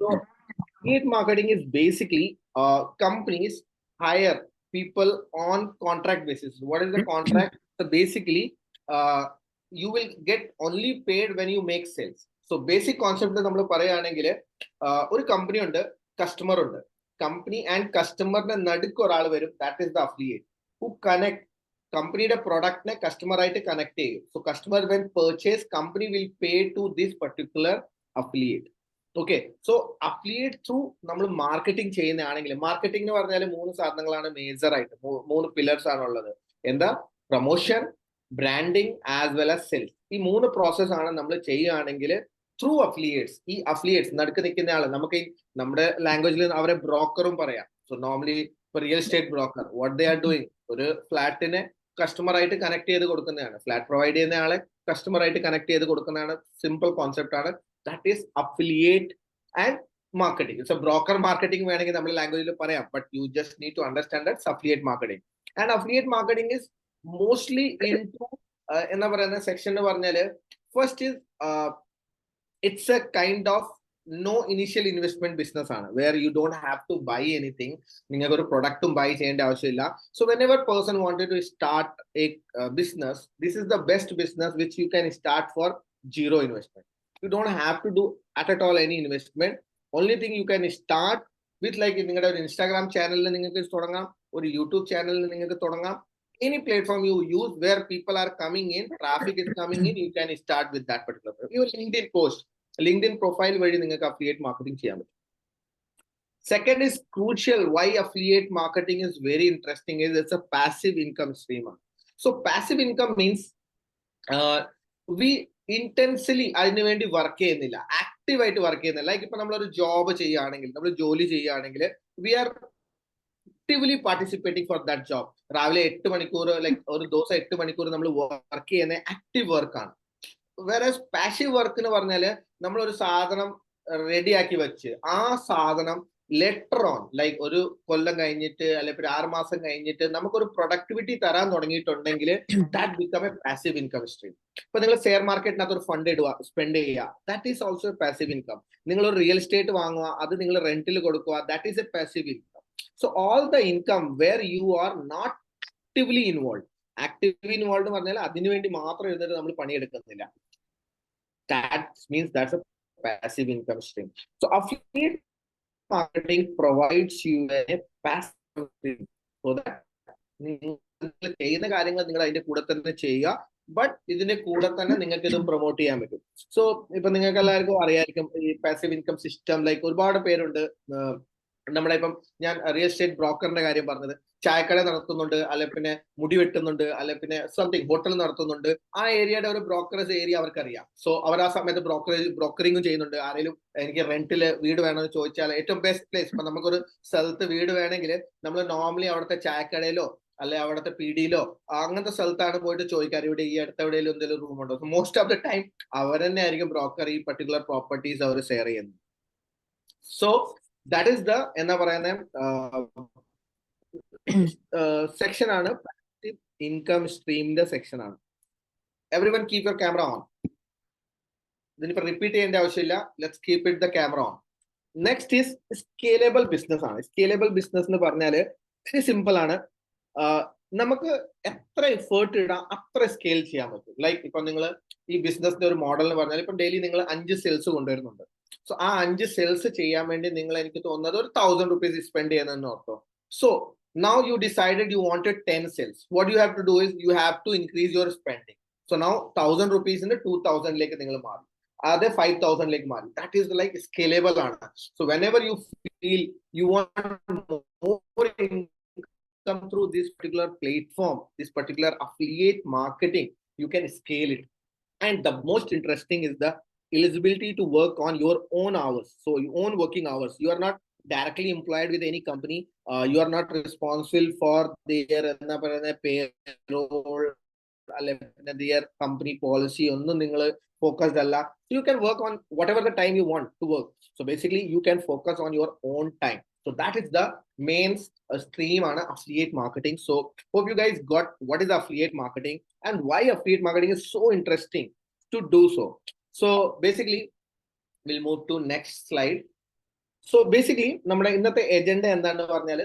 So affiliate marketing is basically uh, companies hire people on contract basis. What is the contract? So basically, uh, you will get only paid when you make sales. So basic concept നമ്മൾ പറയുകയാണെങ്കിൽ ഒരു company ഉണ്ട് customer ഉണ്ട് company and കസ്റ്റമറിന്റെ നടുക്ക് ഒരാൾ വരും that is the affiliate who connect കമ്പനിയുടെ പ്രൊഡക്റ്റിനെ കസ്റ്റമറായിട്ട് കണക്ട് ചെയ്യും so customer when purchase company will pay to this particular affiliate okay so affiliate through നമ്മൾ മാർക്കറ്റിംഗ് ചെയ്യുന്നതാണെങ്കിൽ മാർക്കറ്റിംഗ് എന്ന് പറഞ്ഞാൽ മൂന്ന് സാധനങ്ങളാണ് മേജർ ആയിട്ട് മൂന്ന് പില്ലേഴ്സ് ആണ് ഉള്ളത്. എന്താ? Promotion branding as well as sales ഈ മൂന്ന് പ്രോസസ് ആണ് നമ്മൾ ചെയ്യുകയാണെങ്കിൽ ത്രൂ അഫിലിയേറ്റ്സ് ഈ അഫിലിയേറ്റ്സ് നടുക്ക് നിൽക്കുന്ന ആൾ നമുക്ക് നമ്മുടെ ലാംഗ്വേജിൽ അവരെ ബ്രോക്കറും പറയാം. സോ നോർമലി ഇപ്പൊ real estate broker what they are doing ഒരു ഫ്ലാറ്റിനെ കസ്റ്റമർ ആയിട്ട് കണക്ട് ചെയ്ത് കൊടുക്കുന്നതാണ്. ഫ്ലാറ്റ് പ്രൊവൈഡ് ചെയ്യുന്ന ആളെ കസ്റ്റമർ ആയിട്ട് കണക്ട് ചെയ്ത് കൊടുക്കുന്നതാണ്. സിമ്പിൾ കോൺസെപ്റ്റ് ആണ്. That is affiliate and marketing a broker marketing വേണമെങ്കിൽ നമ്മുടെ ലാംഗ്വേജിൽ പറയാം. But you just need to understand that affiliate marketing and affiliate marketing is mostly in to എന്താ പറയുന്ന സെക്ഷൻ എന്ന് പറഞ്ഞാൽ first is it's a kind of no initial investment business ആണ്. Where you don't have to buy anything നിങ്ങൾക്ക് ഒരു പ്രൊഡക്റ്റും buy ചെയ്യേണ്ട ആവശ്യമില്ല. So whenever person wanted to start a business this is the best business which you can start for zero investment. You don't have to do at, at all any investment. Only thing you can start with like നിങ്ങളുടെ ഒരു Instagram ചാനലിൽ നിങ്ങൾക്ക് തുടങ്ങാം ഒരു YouTube ചാനലിൽ നിങ്ങൾക്ക് തുടങ്ങാം any platform you use where people are coming in, traffic is coming in, you can start with that particular. Your LinkedIn post, LinkedIn profile വഴി നിങ്ങൾക്ക് affiliate marketing ചെയ്യാൻ പറ്റും. Second is crucial why affiliate marketing is very interesting is it's a passive income stream. So passive income means uh, we ഇന്റൻസിലി അതിനു വേണ്ടി work ചെയ്യുന്നില്ല. ആക്റ്റീവായിട്ട് work ചെയ്യുന്നില്ല. Like ഇപ്പൊ നമ്മളൊരു ജോബ് ചെയ്യുകയാണെങ്കിൽ നമ്മൾ ജോലി ചെയ്യുകയാണെങ്കിൽ we are actively participating for that job രാവിലെ എട്ട് മണിക്കൂർ ലൈക്ക് ഒരു ദിവസം എട്ട് മണിക്കൂർ നമ്മൾ വർക്ക് ചെയ്യുന്ന ആക്റ്റീവ് വർക്കാണ് വേറെ പാഷീവ് വർക്ക് എന്ന് പറഞ്ഞാൽ നമ്മളൊരു സാധനം റെഡിയാക്കി വെച്ച് ആ സാധനം ലെറ്റർ ഓൺ ലൈക്ക് ഒരു കൊല്ലം കഴിഞ്ഞിട്ട് അല്ലെങ്കിൽ ആറ് മാസം കഴിഞ്ഞിട്ട് നമുക്കൊരു പ്രൊഡക്ടിവിറ്റി തരാൻ തുടങ്ങിയിട്ടുണ്ടെങ്കിൽ that become a passive income stream ഇപ്പൊ നിങ്ങൾ ഷെയർ മാർക്കറ്റിനകത്ത് ഒരു ഫണ്ട് ഇടുക സ്പെൻഡ് ചെയ്യുക that is also a passive income നിങ്ങൾ ഒരു റിയൽ എസ്റ്റേറ്റ് വാങ്ങുക അത് നിങ്ങൾ റെന്റിൽ കൊടുക്കുക that is a passive income so all the income where you are not actively involve actively involve എന്ന് പറഞ്ഞാൽ അതിനുവേണ്ടി മാത്രം എഴുതിട്ട് നമ്മൾ പണിയെടുക്കുന്നില്ല. That means that's a passive income stream so affiliate marketing provides you a passive so that. നിങ്ങൾ ചെയ്യുന്ന കാര്യങ്ങൾ നിങ്ങൾ അതിന്റെ കൂടെ തന്നെ ചെയ്യുക ബട്ട് ഇതിന്റെ കൂടെ തന്നെ നിങ്ങൾക്ക് ഇത് പ്രൊമോട്ട് ചെയ്യാൻ പറ്റും. സോ ഇപ്പൊ നിങ്ങൾക്ക് എല്ലാവർക്കും അറിയായിരിക്കും ഈ പാസീവ് ഇൻകം സിസ്റ്റം ലൈക്ക് ഒരുപാട് പേരുണ്ട്. നമ്മുടെ ഇപ്പം ഞാൻ റിയൽ എസ്റ്റേറ്റ് ബ്രോക്കറിന്റെ കാര്യം പറഞ്ഞത്. ചായക്കട നടത്തുന്നുണ്ട് അല്ലെ പിന്നെ മുടി വെട്ടുന്നുണ്ട് അല്ലെ പിന്നെ സംതിങ് ഹോട്ടൽ നടത്തുന്നുണ്ട്. ആ ഏരിയയുടെ ഒരു ബ്രോക്കറേജ് ഏരിയ അവർക്കറിയാം. സോ അവർ ആ സമയത്ത് ബ്രോക്കറേജ് ബ്രോക്കറിംഗും ചെയ്യുന്നുണ്ട്. ആരെങ്കിലും എനിക്ക് റെന്റിൽ വീട് വേണമെന്ന് ചോദിച്ചാൽ ഏറ്റവും ബെസ്റ്റ് പ്ലേസ് ഇപ്പൊ നമുക്കൊരു സ്ഥലത്ത് വീട് വേണമെങ്കിൽ നമ്മൾ നോർമലി അവിടുത്തെ ചായക്കടയിലോ അല്ലെ അവിടുത്തെ പി ഡിയിലോ അങ്ങനത്തെ സ്ഥലത്താണ് പോയിട്ട് ചോദിക്കാറ്. ഇവിടെ ഈ അടുത്ത എവിടെയെങ്കിലും എന്തെങ്കിലും റൂം ഉണ്ടോ? മോസ്റ്റ് ഓഫ് ദ ടൈം അവർ തന്നെ ആയിരിക്കും ബ്രോക്കർ ഈ പർട്ടിക്കുലർ പ്രോപ്പർട്ടീസ് അവർ ഷെയർ ചെയ്യുന്നത്. സോ ദാറ്റ് ഈസ് ദ എന്താ പറയുന്ന സെക്ഷൻ ആണ്. ഇൻകം സ്ട്രീമിന്റെ സെക്ഷൻ ആണ്. Everyone keep your camera on ഇതിനിപ്പോ റിപ്പീറ്റ് ചെയ്യേണ്ട ആവശ്യമില്ല. Let's keep it the camera on next is scalable business ആണ്. സ്കേലബിൾ ബിസിനസ് എന്ന് പറഞ്ഞാൽ വെരി സിമ്പിൾ ആണ്. നമുക്ക് എത്ര എഫേർട്ട് ഇടാം അത്ര സ്കെയിൽ ചെയ്യാൻ പറ്റും. ലൈക്ക് ഇപ്പൊ നിങ്ങൾ ഈ ബിസിനസിന്റെ ഒരു മോഡൽ എന്ന് പറഞ്ഞാൽ ഇപ്പൊ ഡെയിലി നിങ്ങൾ അഞ്ച് സെൽസ് കൊണ്ടുവരുന്നുണ്ട്. സോ ആ അഞ്ച് സെൽസ് ചെയ്യാൻ വേണ്ടി നിങ്ങൾ എനിക്ക് തോന്നുന്നത് ഒരു തൗസൻഡ് റുപ്പീസ് സ്പെൻഡ് ചെയ്യുന്നതെന്ന് ortho. So now you decided you wanted 10 sales. What you have to do is you have to increase your spending. So now 1000 rupees in the 2000 ലേക്ക് നിങ്ങൾ മാറി. അതെ ഫൈവ് തൗസൻഡിലേക്ക് മാറി. ദാറ്റ് ഈസ് ലൈക്ക് സ്കേലബിൾ ആണ്. So whenever you feel you want more income through this particular platform this particular affiliate marketing you can scale it and the most interesting is the eligibility to work on your own hours so your own working hours you are not directly employed with any company uh, you are not responsible for their എന്താ പറയുന്ന payroll അല്ലെങ്കിൽ their company policy ഒന്നും നിങ്ങൾ focused അല്ല you can work on whatever the time you want to work so basically you can focus on your own time So that is the main uh, stream on affiliate marketing. So hope you guys got what is affiliate marketing and why affiliate marketing is so interesting to do so. So basically, we'll move to next slide. So basically നമ്മുടെ ഇന്നത്തെ agenda എന്താണെന്ന് പറഞ്ഞാൽ